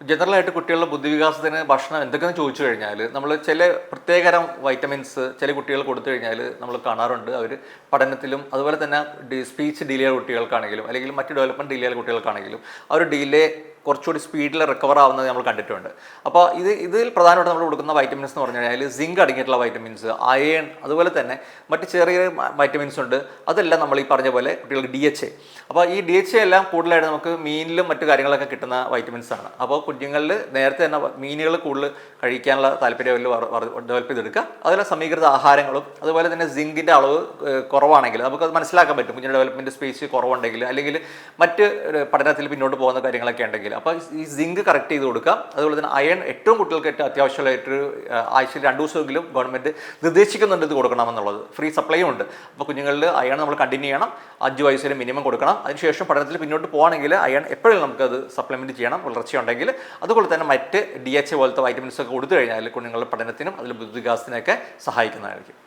ജനറലായിട്ട് കുട്ടികളുടെ ബുദ്ധിവികാസത്തിന് ഭക്ഷണം എന്തൊക്കെയെന്ന് ചോദിച്ചു കഴിഞ്ഞാൽ നമ്മൾ ചില പ്രത്യേകതരം വൈറ്റമിൻസ് ചില കുട്ടികൾ കൊടുത്തു കഴിഞ്ഞാൽ നമ്മൾ കാണാറുണ്ട്. അവർ പഠനത്തിലും അതുപോലെ തന്നെ സ്പീച്ച് ഡിലേ കുട്ടികൾക്കാണെങ്കിലും അല്ലെങ്കിൽ മറ്റ് ഡെവലപ്മെന്റ് ഡിലേ കുട്ടികൾക്കാണെങ്കിലും ആ ഒരു ഡിലേ കുറച്ചുകൂടി സ്പീഡിൽ റിക്കവർ ആവുന്നത് നമ്മൾ കണ്ടിട്ടുണ്ട്. അപ്പോൾ ഇത് ഇതിൽ പ്രധാനമായിട്ട് നമ്മൾ കൊടുക്കുന്ന വൈറ്റമിൻസ് എന്ന് പറഞ്ഞു കഴിഞ്ഞാൽ സിങ്ക് അടങ്ങിയിട്ടുള്ള വൈറ്റമിൻസ് അയൺ അതുപോലെ തന്നെ മറ്റ് ചെറിയ വൈറ്റമിൻസ് ഉണ്ട്. അതെല്ലാം നമ്മൾ ഈ പറഞ്ഞ പോലെ കുട്ടികൾക്ക് ഡി എച്ച് എ അപ്പോൾ ഈ ഡി എച്ച് എ എല്ലാം കൂടുതലായിട്ട് നമുക്ക് മീനിലും മറ്റു കാര്യങ്ങളൊക്കെ കിട്ടുന്ന വൈറ്റമിൻസ് ആണ്. അപ്പോൾ കുഞ്ഞുങ്ങളിൽ നേരത്തെ തന്നെ മീനുകൾ കൂടുതൽ കഴിക്കാനുള്ള താല്പര്യം ഡെവലപ്പ് ചെയ്തെടുക്കുക. അതുപോലെ സമീകൃത ആഹാരങ്ങളും അതുപോലെ തന്നെ സിങ്കിന്റെ അളവ് കുറവാണെങ്കിൽ കുറവാണെങ്കിൽ നമുക്കത് മനസ്സിലാക്കാൻ പറ്റും. കുഞ്ഞിന്റെ ഡെവലപ്മെന്റ് സ്പേസ് കുറവുണ്ടെങ്കിൽ അല്ലെങ്കിൽ മറ്റ് പഠനത്തിൽ പിന്നോട്ട് പോകുന്ന കാര്യങ്ങളൊക്കെ ഉണ്ടെങ്കിൽ. അപ്പോൾ ഈ സിങ്ക് കറക്റ്റ് ചെയ്ത് കൊടുക്കാം അതുപോലെ തന്നെ അയൺ ഏറ്റവും കുട്ടികൾക്ക് ഏറ്റവും അത്യാവശ്യമായിട്ടൊരു ആഴ്ചയിൽ രണ്ട് ദിവസമെങ്കിലും ഗവൺമെന്റ് നിർദ്ദേശിക്കുന്നുണ്ട് ഇത് കൊടുക്കണമെന്നുള്ളത്. ഫ്രീ സപ്ലൈയും ഉണ്ട്. അപ്പോൾ കുഞ്ഞുങ്ങളിൽ അയൺ നമ്മൾ കണ്ടിന്യൂ ചെയ്യണം. അഞ്ച് വയസ്സിൽ മിനിമം കൊടുക്കണം. അതിനുശേഷം പഠനത്തിൽ പിന്നോട്ട് പോകുകയാണെങ്കിൽ അയൺ എപ്പോഴും നമുക്കത് സപ്ലിമെന്റ് ചെയ്യണം. വളർച്ചയുണ്ടെങ്കിൽ അതുപോലെ തന്നെ മറ്റ് ഡി എച്ച് പോലത്തെ വൈറ്റമിൻസ് ഒക്കെ കൊടുത്തു കഴിഞ്ഞാൽ കുഞ്ഞുങ്ങളുടെ പഠനത്തിനും അതിൽ ബുദ്ധിവികാസത്തിനൊക്കെ സഹായിക്കുന്നതായിരിക്കും.